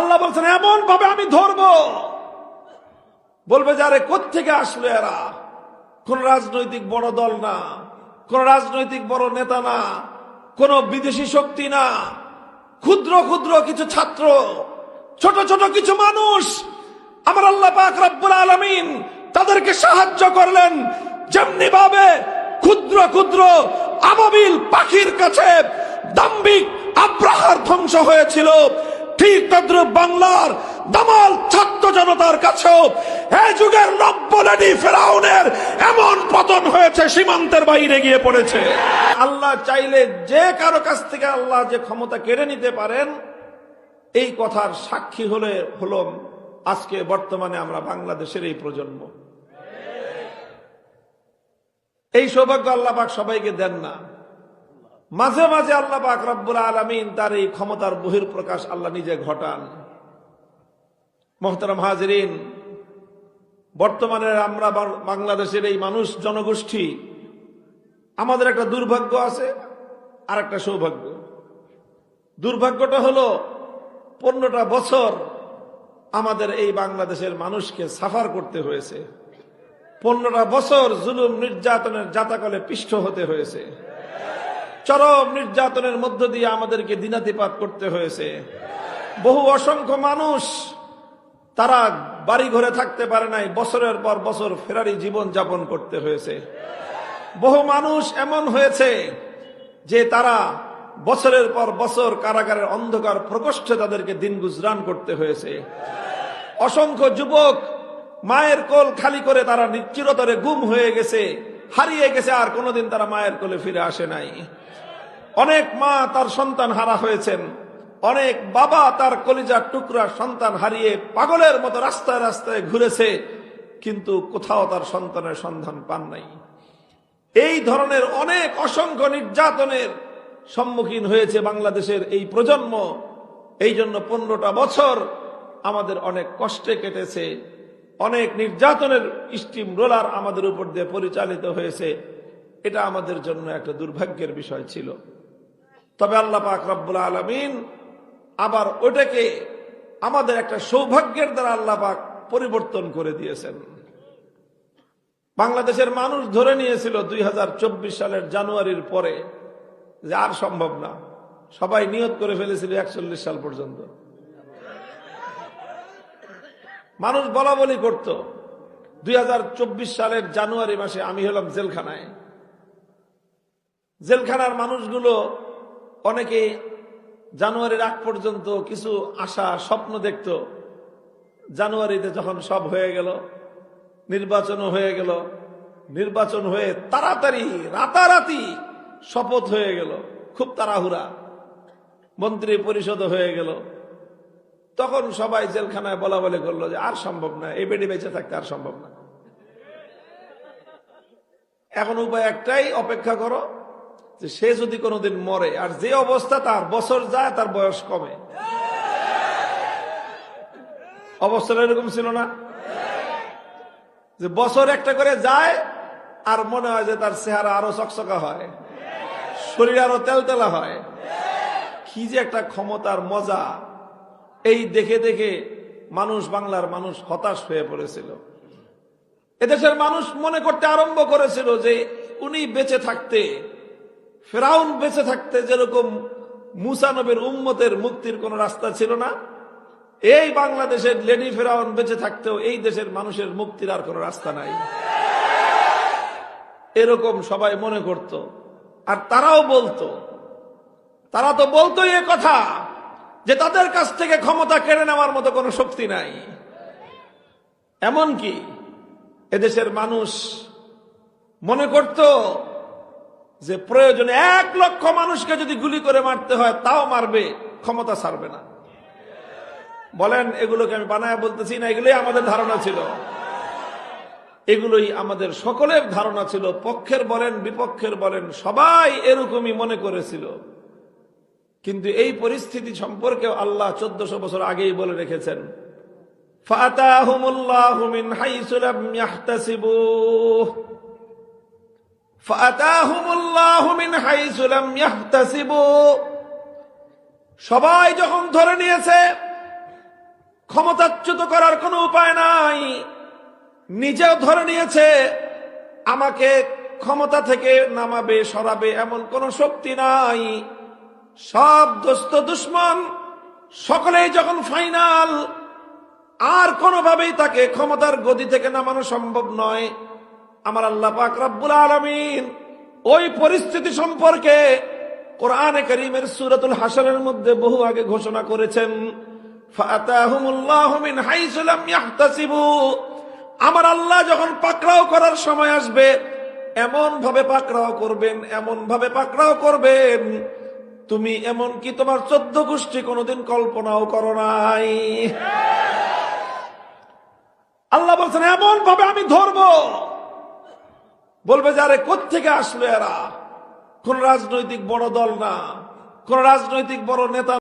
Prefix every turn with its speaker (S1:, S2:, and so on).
S1: আল্লাহ বলছেন, এমন ভাবে আমি ধরবো। বলবে যে, আরে কোথেকে আসলো এরা? কোন রাজনৈতিক বড় দল না, কোন রাজনৈতিক বড় নেতা না, কোন বিদেশি শক্তি না। ক্ষুদ্র ক্ষুদ্র কিছু ছাত্র, ছোট ছোট কিছু মানুষ, আমার আল্লাহ পাক রব্বুল আলামিন তাদেরকে সাহায্য করলেন যেমনি ভাবে ক্ষুদ্র ক্ষুদ্র আবাবিল পাখির কাছে দাম্বিক আব্রাহার ধ্বংস হয়েছিল। ঠিক তদ্রুপ বাংলার দামাল ছাত্র জনতার কাছেও এ যুগের নব্য লেডি ফেরাউনের এমন পতন হয়েছে, সীমান্তের বাইরে গিয়ে পড়েছে। আল্লাহ চাইলে যে কারও কাছ থেকে আল্লাহ যে ক্ষমতা কেড়ে নিতে পারেন, এই কথার সাক্ষী হলে, হলাম আজকে বর্তমানে আমরা বাংলাদেশের এই প্রজন্ম। এই সৌভাগ্য আল্লাহ সবাইকে দেন না। মাঝে মাঝে আল্লাহ পাক রব্বুল আলমিন তার এই ক্ষমতার বহির প্রকাশ আল্লাহ নিজে ঘটান। মোহতারাম হাজরিন, বর্তমানে আমরা বাংলাদেশের এই মানুষ জনগোষ্ঠী, আমাদের একটা দুর্ভাগ্য আছে আর একটা সৌভাগ্য। দুর্ভাগ্যটা হলো, পনেরোটা বছর আমাদের এই বাংলাদেশের মানুষকে সাফার করতে হয়েছে। পনেরোটা বছর জুলুম নির্যাতনের জাতাকলে পিষ্ট হতে হয়েছে। চরম নির্যাতনের মধ্য দিয়ে আমাদেরকে দিনাতিপাত করতে হয়েছে। বহু অসংখ্য মানুষ তারা বাড়ি ঘরে থাকতে পারে নাই, বছরের পর বছর ফেরারি জীবন যাপন করতে হয়েছে। বহু মানুষ এমন হয়েছে যে তারা বছরের পর বছর কারাগারের অন্ধকার প্রকোষ্ঠে তাদেরকে দিন গুজরান করতে হয়েছে। অসংখ্য যুবক মায়ের কোল খালি করে তারা চিরতরে গুম হয়ে গেছে। হারিয়ে গেছে আর কোনোদিন তারা মায়ের কোলে ফিরে আসে নাই। অনেক মা তার সন্তান হারা হয়েছেন। অনেক বাবা তার কলিজার টুকরা সন্তান হারিয়ে পাগলের মতো রাস্তায় রাস্তায় ঘুরেছে, কিন্তু কোথাও তার সন্তানের সন্ধান পান নাই। এই ধরনের অনেক অসংখ্য নির্যাতনের সম্মুখীন হয়েছে বাংলাদেশের এই প্রজন্ম। এই জন্য পনেরোটা বছর আমাদের অনেক কষ্টে কেটেছে। অনেক নির্যাতনের স্টিম রোলার আমাদের উপর দিয়ে পরিচালিত হয়েছে। এটা আমাদের জন্য একটা দুর্ভাগ্যের বিষয় ছিল। তবে আল্লাহ পাক রব্বুল আলমিন আবার ওটাকে আমাদের একটা সৌভাগ্যের দ্বারা আল্লাহ পাক পরিবর্তন করে দিয়েছেন। বাংলাদেশের মানুষ ধরে নিয়েছিল দুই হাজার চব্বিশ সালের জানুয়ারির পরে যে আর সম্ভব না। সবাই নিয়ত করে ফেলেছিল একচল্লিশ সাল পর্যন্ত। মানুষ বলা বলি করত। দুই হাজার চব্বিশ সালের জানুয়ারি মাসে আমি হলাম জেলখানায়। জেলখানার মানুষগুলো অনেকে জানুয়ারির আগ পর্যন্ত কিছু আশা, স্বপ্ন দেখত। জানুয়ারিতে যখন সব হয়ে গেল, নির্বাচনও হয়ে গেল, নির্বাচন হয়ে তাড়াতাড়ি, রাতারাতি শপথ হয়ে গেল, খুব তাড়াহুড়া। মন্ত্রী পরিষদ হয়ে গেল। তখন সবাই জেলখানায় বলা বলে করল যে আর সম্ভব না, এই বেডি বেঁচে থাকতে আর সম্ভব না। এখন উপায় একটাই, অপেক্ষা করো যে সে যদি কোনোদিন মরে, আর যে অবস্থা তার, বছর যায়, তার বয়স কমে। অবস্থাটা এরকম ছিল না? যে বছর একটা করে যায়, আর মনে হয় যে তার চেহারা আরও চকচকা হয়, শরীর আরও তেলতেলা হয়। কি যে একটা ক্ষমতার মজা। এই দেখে দেখে মানুষ বাংলার মানুষ হতাশ হয়ে পড়েছিল। এদেশের মানুষ মনে করতে আরম্ভ করেছিল যে উনি বেঁচে থাকতে, ফেরাউন বেঁচে থাকতে যেরকম মুসানবের উম্মতের মুক্তির কোন রাস্তা ছিল না, এই বাংলাদেশের লেডি ফেরাউন বেঁচে থাকতেও এই দেশের মানুষের মুক্তির আর কোন রাস্তা নাই। এরকম সবাই মনে করত। আর তারাও বলতো। তারা তো বলতো এ কথা। যে তাদের কাছ থেকে ক্ষমতা কেড়ে নেওয়ার মতো কোনো শক্তি নাই। এমনকি এদেশের মানুষ মনে করত যে প্রয়োজনে এক লক্ষ মানুষকে যদি গুলি করে মারতে হয়, তাও মারবে, ক্ষমতা ছাড়বে না। বলেন, এগুলোকে আমি বানায় বলতেছি না, এগুলোই আমাদের ধারণা ছিল। এগুলোই আমাদের সকলের ধারণা ছিল, পক্ষের বলেন, বিপক্ষের বলেন, সবাই এরকমই মনে করেছিল। কিন্তু এই পরিস্থিতি সম্পর্কে আল্লাহ চোদ্দশো বছর আগেই বলে রেখেছেন। সবাই যখন ধরে নিয়েছে, ক্ষমতাচ্যুত করার কোনো উপায় নাই। নিজেও ধরে নিয়েছে, আমাকে ক্ষমতা থেকে নামাবে, সরাবে এমন কোন শক্তি নাই। সব দোস্ত দুশ্মন, সকলেই যখন ফাইনাল, আর কোনোভাবেই তাকে ক্ষমতার গদি থেকে নামানো সম্ভব নয়। আমার আল্লাহ পাক রব্বুল আলমিন ওই পরিস্থিতি সম্পর্কে কোরআনে করিমের সুরাতুল হাসানের মধ্যে বহু আগে ঘোষণা করেছেন। আমার আল্লাহ যখন পাকড়াও করার সময় আসবে এমন ভাবে পাকড়াও করবেন এমন ভাবে পাকড়াও করবেন তুমি এমন কি তোমার চোদ্দ গোষ্ঠী কোনোদিন কল্পনাও করো নাই। আল্লাহ বলছেন এমন ভাবে আমি ধরব। বলবে যে, আরে কোথেকে আসলো এরা? কোন রাজনৈতিক বড় দল না। কোন রাজনৈতিক বড় নেতা